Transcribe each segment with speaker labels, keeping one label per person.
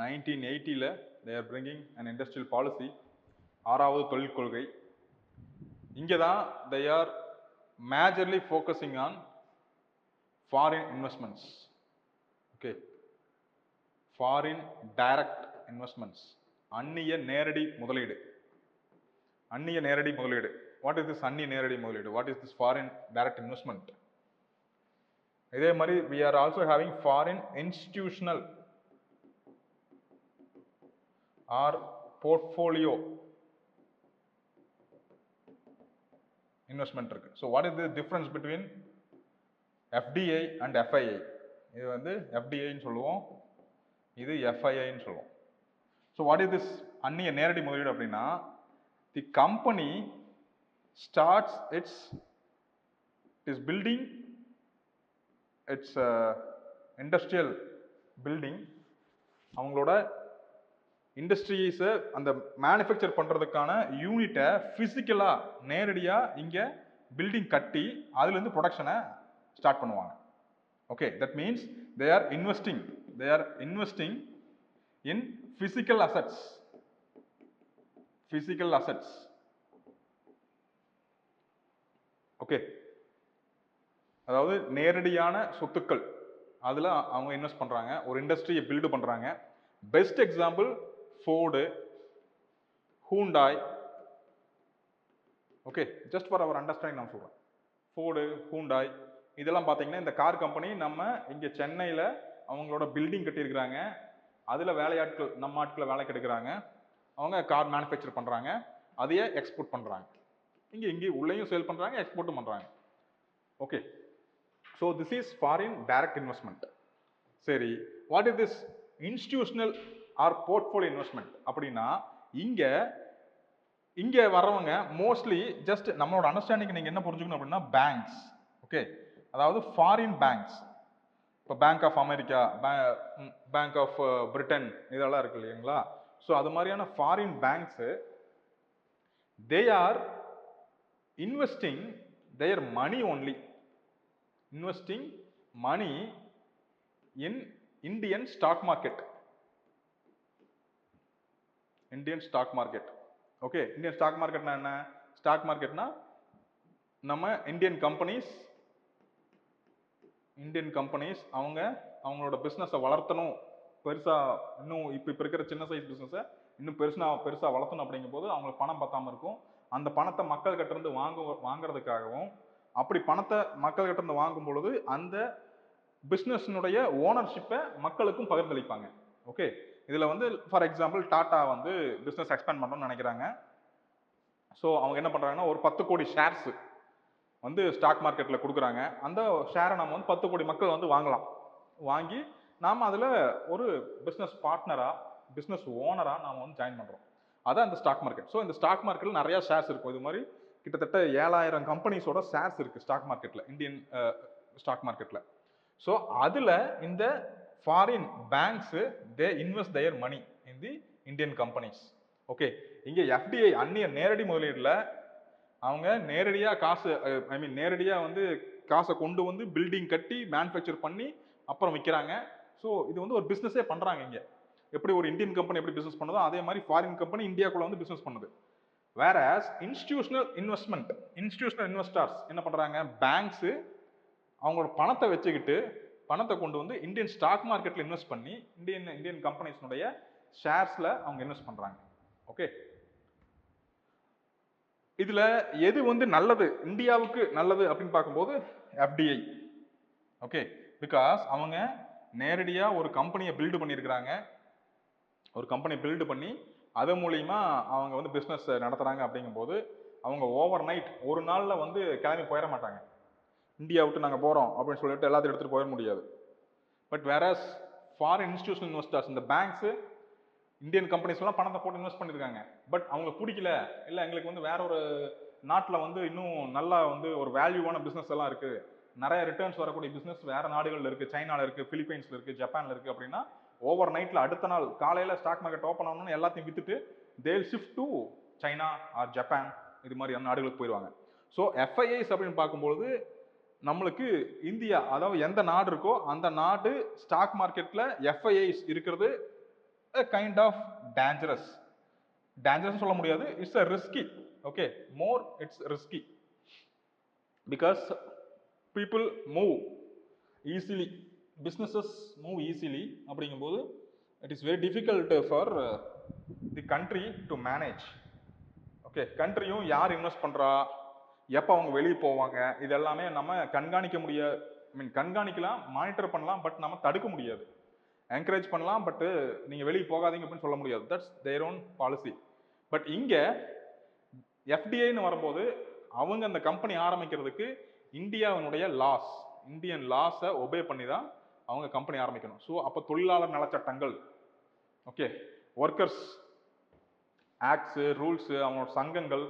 Speaker 1: Nineteen எயிட்டியில் they're bringing and industrial policy ஆறாவது தொழில் கொள்கை. இங்கே தான் they are majorly focusing on foreign investments okay foreign direct investments அந்நிய நேரடி முதலீடு. அந்நிய நேரடி முதலீடு. வாட் இஸ் திஸ் அந்நிய நேரடி முதலீடு? What is this foreign direct investment இதே மாதிரி we are also having foreign institutional or portfolio. Investment இருக்கு. So what is the difference between FDI and FII இது வந்து எஃப்டிஐன்னு சொல்லுவோம். இது எஃப்ஐஐன்னு சொல்லுவோம். ஸோ வாட் இஸ் திஸ் அந்நிய நேரடி முதலீடு அப்படின்னா the company starts its is building its industrial building அவங்களோட இண்டஸ்ட்ரீஸை அந்த மேனுஃபேக்சர் பண்ணுறதுக்கான யூனிட்டை ஃபிசிக்கலாக நேரடியாக இங்கே பில்டிங் கட்டி அதுலேருந்து ப்ரொடக்ஷனை ஸ்டார்ட் பண்ணுவாங்க. Okay that means they are investing they are investing in physical assets physical assets okay அதாவது நேரடியான சொத்துக்கள். அதில் அவங்க இன்வெஸ்ட் பண்ணுறாங்க ஒரு இண்டஸ்ட்ரியை பில்டு பண்ணுறாங்க best example Ford Hyundai okay just for our understanding நான் சொல்கிறேன் ஃபோர்டு ஹூண்டாய் இதெல்லாம் பார்த்தீங்கன்னா இந்த கார் கம்பெனி நம்ம இங்கே சென்னையில் அவங்களோட பில்டிங் கட்டியிருக்கிறாங்க. அதில் வேலையாட்கள் நம்ம ஆட்களை வேலை கெடுக்கிறாங்க. அவங்க கார் மேனுஃபேக்சர் பண்ணுறாங்க அதையே எக்ஸ்போர்ட் பண்ணுறாங்க இங்கே இங்கே உள்ளேயும் சேல் பண்ணுறாங்க எக்ஸ்போர்ட்டும் பண்ணுறாங்க okay so this is foreign direct investment சரி what is this institutional or portfolio investment அப்படின்னா இங்கே இங்கே வர்றவங்க மோஸ்ட்லி ஜஸ்ட் நம்மளோட அண்டர்ஸ்டாண்டிங் நீங்கள் என்ன புரிஞ்சுக்கணும் அப்படின்னா பேங்க்ஸ் ஓகே அதாவது ஃபாரின் பேங்க்ஸ் இப்போ bank of America bank of Britain இதெல்லாம் இருக்கு இல்லைங்களா? ஸோ அது மாதிரியான foreign banks they are investing their money only investing money in Indian stock market Indian stock market okay Indian stock மார்க்கெட்னா என்ன? Stock மார்க்கெட்னா நம்ம Indian companies Indian companies அவங்க அவங்களோட பிஸ்னஸை வளர்த்தணும். பெருசாக இன்னும் இப்போ இப்போ இருக்கிற சின்ன சைஸ் பிஸ்னஸை இன்னும் பெருசா பெருசாக வளர்த்தணும் அப்படிங்கும்போது அவங்களுக்கு பணம் பத்தாமல் இருக்கும். அந்த பணத்தை மக்கள் கிட்ட இருந்து வாங்க வாங்குறதுக்காகவும் அப்படி பணத்தை மக்கள் இருந்து வாங்கும் பொழுது அந்த பிஸ்னஸ்னுடைய ஓனர்ஷிப்பை மக்களுக்கும் பகிர்ந்தளிப்பாங்க. ஓகே இதில் வந்து ஃபார் எக்ஸாம்பிள் டாட்டா வந்து பிஸ்னஸ் எக்ஸ்பேண்ட் பண்ணணும்னு நினைக்கிறாங்க. ஸோ அவங்க என்ன பண்ணுறாங்கன்னா ஒரு பத்து கோடி ஷேர்ஸ் வந்து ஸ்டாக் மார்க்கெட்டில் கொடுக்குறாங்க. அந்த ஷேரை நம்ம வந்து பத்து கோடி மக்கள் வந்து வாங்கலாம். வாங்கி நாம் அதில் ஒரு பிஸ்னஸ் பார்ட்னராக பிஸ்னஸ் ஓனராக நாம் வந்து ஜாயின் பண்ணுறோம் அதான் இந்த ஸ்டாக் மார்க்கெட் ஸோ இந்த ஸ்டாக் மார்க்கெட்டில் நிறையா ஷேர்ஸ் இருக்கும். இது மாதிரி கிட்டத்தட்ட ஏழாயிரம் கம்பெனிஸோட ஷேர்ஸ் இருக்குது ஸ்டாக் மார்க்கெட்டில் இந்தியன் ஸ்டாக் மார்க்கெட்டில் ஸோ அதில் இந்த foreign banks they invest their money in the Indian companies okay இங்கே எஃப்டிஐ அந்நிய நேரடி முதலீடில் அவங்க நேரடியாக காசு ஐ மீன் நேரடியாக வந்து காசை கொண்டு வந்து பில்டிங் கட்டி மேனுஃபேக்சர் பண்ணி அப்புறம் விற்கிறாங்க ஸோ இது வந்து ஒரு பிஸ்னஸே பண்ணுறாங்க இங்கே. எப்படி ஒரு இந்தியன் கம்பெனி எப்படி பிஸ்னஸ் பண்ணுதோ அதே மாதிரி ஃபாரின் கம்பெனி இந்தியாக்குள்ளே வந்து பிஸ்னஸ் பண்ணுது. வேற இன்ஸ்டியூஷனல் இன்வெஸ்ட்மெண்ட் இன்ஸ்டியூஷனல் இன்வெஸ்டர்ஸ் என்ன பண்ணுறாங்க பேங்க்ஸு அவங்களோட பணத்தை வச்சுக்கிட்டு பணத்தை கொண்டு வந்து இந்தியன் ஸ்டாக் மார்க்கெட்டில் இன்வெஸ்ட் பண்ணி இந்தியன் இந்தியன் கம்பெனிஸ்னுடைய ஷேர்ஸில் அவங்க இன்வெஸ்ட் பண்ணுறாங்க ஓகே இதில் எது வந்து நல்லது? இந்தியாவுக்கு நல்லது அப்படின்னு பார்க்கும்போது எஃப்டிஐ ஓகே பிகாஸ் அவங்க நேரடியாக ஒரு கம்பெனியை பில்டு பண்ணியிருக்கிறாங்க. ஒரு கம்பெனி பில்டு பண்ணி அது மூலிமா அவங்க வந்து பிஸ்னஸ் நடத்துகிறாங்க அப்படிங்கும்போது அவங்க ஓவர் நைட் ஒரு நாளில் வந்து கிளம்பி போயிட மாட்டாங்க. இந்தியா விட்டு நாங்கள் போகிறோம் அப்படின்னு சொல்லிட்டு எல்லாத்தையும் எடுத்துகிட்டு போயிட முடியாது. பட் வேற ஃபாரின் இன்ஸ்டியூஷனல் இன்வெஸ்டர்ஸ் இந்த பேங்க்ஸு இந்தியன் கம்பெனிஸ்லாம் பணத்தை போட்டு இன்வெஸ்ட் பண்ணியிருக்காங்க பட் அவங்களுக்கு பிடிக்கல. இல்லை எங்களுக்கு வந்து வேற ஒரு நாட்டில் வந்து இன்னும் நல்லா வந்து ஒரு வேல்யூவான பிஸ்னஸ் எல்லாம் இருக்குது நிறைய ரிட்டர்ன்ஸ் வரக்கூடிய பிஸ்னஸ் வேறு நாடுகளில் இருக்குது சைனாவில் இருக்குது ஃபிலிப்பைன்ஸில் இருக்குது ஜப்பானில் இருக்குது அப்படின்னா ஓவர் நைட்டில் அடுத்த நாள் காலையில் ஸ்டாக் மார்க்கெட் ஓப்பன் ஆகணும்னு எல்லாத்தையும் வித்துட்டு they'll shift to China or Japan இது மாதிரியான நாடுகளுக்கு போயிடுவாங்க ஸோ எஃப்ஐஐஸ் அப்படின்னு பார்க்கும்பொழுது நம்மளுக்கு இந்தியா அதாவது எந்த நாடு இருக்கோ அந்த நாடு ஸ்டாக் மார்க்கெட்டில் எஃப்ஐஐஸ் இருக்கிறது கைண்ட் ஆஃப் டேஞ்சரஸ் டேஞ்சரஸ் சொல்ல முடியாது it's a risky okay more it's risky because people move easily businesses move easily அப்படிங்கும்போது it is very difficult for the country to manage okay கண்ட்ரியும் யார் இன்வெஸ்ட் பண்ணுறா எப்போ அவங்க வெளியே போவாங்க இது எல்லாமே நம்ம கண்காணிக்க முடிய ஐ மீன் கண்காணிக்கலாம் மானிட்டர் பண்ணலாம் பட் நம்ம தடுக்க முடியாது. என்கரேஜ் பண்ணலாம் பட் நீங்கள் வெளியே போகாதீங்க அப்படின்னு சொல்ல முடியாது. That's their own policy but இங்கே எஃப்டிஐன்னு வரும்போது அவங்க அந்த கம்பெனி ஆரம்பிக்கிறதுக்கு இந்தியாவினுடைய லாஸ் இந்தியன் லாஸை ஒபே பண்ணி தான் அவங்க கம்பெனி ஆரம்பிக்கணும். ஸோ அப்போ தொழிலாளர் நலச்சட்டங்கள் ஓகே ஒர்க்கர்ஸ் ஆக்ட்ஸு ரூல்ஸு அவங்களோட சங்கங்கள்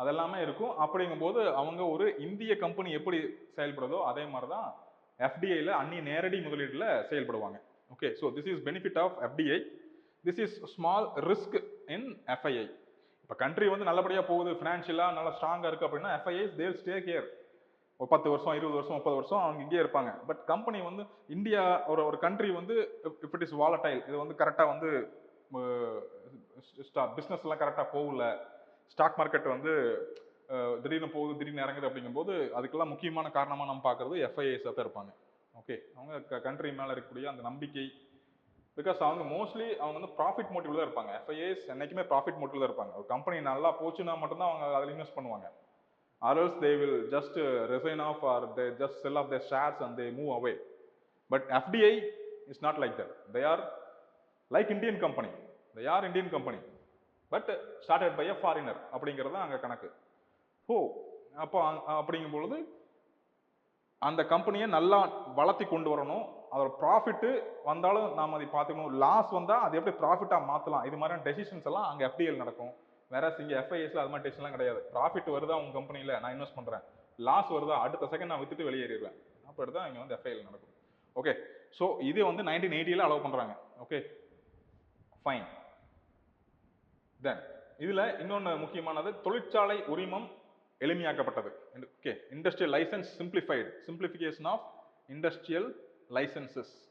Speaker 1: அதெல்லாமே இருக்கும். அப்படிங்கும்போது அவங்க ஒரு இந்திய கம்பெனி எப்படி செயல்படுதோ அதே மாதிரி தான் எஃப்டிஐல அந்நிய நேரடி முதலீட்டில் செயல்படுவாங்க. Okay so this is benefit of FDI this is small risk in FII இப்போ கண்ட்ரி வந்து நல்லபடியாக போகுது ஃபினான்ஷியலாக நல்லா ஸ்ட்ராங்காக இருக்குது அப்படின்னா எஃப்ஐஐஸ் தேர் ஸ்டே கேர் ஒரு பத்து வருஷம் இருபது வருஷம் முப்பது வருஷம் அவங்க இங்கேயே இருப்பாங்க. பட் கம்பெனி வந்து இந்தியா ஒரு ஒரு கண்ட்ரி வந்து இஃப் இட் இஸ் வாலட்டைல் இது வந்து கரெக்டாக வந்து பிஸ்னஸ் எல்லாம் கரெக்டாக போகல. ஸ்டாக் மார்க்கெட் வந்து திடீர்னு போகுது திடீர்னு இறங்குது அப்படிங்கும்போது அதுக்கெல்லாம் முக்கியமான காரணமாக நம்ம பார்க்குறது எஃப்ஐஎஸ் தான் இருப்பாங்க. ஓகே அவங்க கண்ட்ரி மேலே இருக்கக்கூடிய அந்த நம்பிக்கை. பிகாஸ் அவங்க மோஸ்ட்லி அவங்க வந்து ப்ராஃபிட் மோட்டிவ்ல தான் இருப்பாங்க. எஃப்ஐஏஸ் என்றைக்குமே ப்ராஃபிட் மோட்டிவ் தான் இருப்பாங்க. ஒரு கம்பெனி நல்லா போச்சுன்னா மட்டும்தான் அவங்க அதில் இன்வெஸ்ட் பண்ணுவாங்க. Or else they will just resign off or they just sell off the shares and they move away but FDI is not like that they are like Indian company they are Indian company but started by a foreigner அப்படிங்கிறது தான் அங்கே கணக்கு. ஓ அப்போ அப்படிங்கும் பொழுது அந்த கம்பெனியை நல்லா வளர்த்தி கொண்டு வரணும். அதோட ப்ராஃபிட்டு வந்தாலும் நாம் அதை பார்த்துக்கணும். லாஸ் வந்தால் அது எப்படி ப்ராஃபிட்டாக மாற்றலாம் இது மாதிரியான டெசிஷன்ஸ் எல்லாம் அங்கே எஃப்டிஎல் நடக்கும். வேற இங்கே எஃப்ஐஎஸ்ல அது மாதிரி டெசிஷன்லாம் கிடையாது. ப்ராஃபிட் வருதா உங்கள் கம்பெனியில் நான் இன்வெஸ்ட் பண்ணுறேன் லாஸ் வருதா? அடுத்த செகண்ட் நான் வித்துட்டு வெளியேறிடுவேன். அப்படி தான் இங்கே வந்து எஃப்ஐஎல் நடக்கும். ஓகே ஸோ இது வந்து நைன்டீன் எயிட்டியில் அலோவ் பண்ணுறாங்க ஓகே ஃபைன் தென் இதில் இன்னொன்று முக்கியமானது தொழிற்சாலை உரிமம் எளிமையாக்கப்பட்டது. Okay industrial licence simplified simplification of industrial licences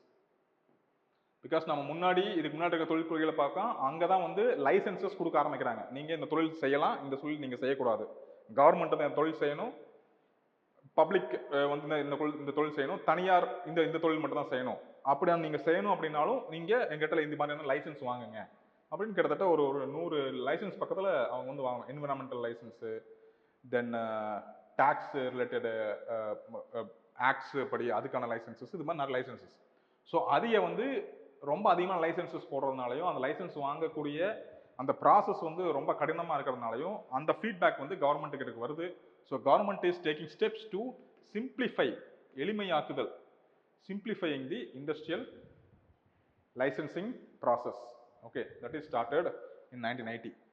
Speaker 1: because நம்ம முன்னாடி இதுக்கு முன்னாடி இருக்க தொழில்துறைகளை பார்க்க அங்கே தான் வந்து லைசன்சஸ் கொடுக்க ஆரம்பிக்கிறாங்க. நீங்கள் இந்த தொழில் செய்யலாம் இந்த தொழில் நீங்கள் செய்யக்கூடாது. கவர்மெண்ட் தான் இந்த தொழில் செய்யணும். பப்ளிக் வந்து இந்த- இந்த தொழில் இந்த தொழில் செய்யணும். தனியார் இந்த இந்த தொழில் மட்டும் தான் செய்யணும். அப்படி நீங்கள் செய்யணும் அப்படின்னாலும் நீங்கள் எங்கிட்ட இந்த மாதிரியான லைசன்ஸ் வாங்குங்க. அப்படின்னு கிட்டத்தட்ட ஒரு ஒரு நூறு லைசன்ஸ் பக்கத்தில் அவங்க வந்து வாங்கணும். Environmental licence then tax related acts படி அதுக்கான லைசன்சஸ் இது மாதிரி நிறைய லைசன்சஸ் ஸோ அதையே வந்து ரொம்ப அதிகமான லைசன்சஸ் போடுறதுனாலையும் அந்த லைசன்ஸ் வாங்கக்கூடிய அந்த ப்ராசஸ் வந்து ரொம்ப கடினமாக இருக்கிறதுனாலையும் அந்த ஃபீட்பேக் வந்து கவர்மெண்ட் கிட்ட வருது. So government is taking steps to simplify எளிமையாக்குதல். Simplifying the industrial licensing process okay that is started in 1980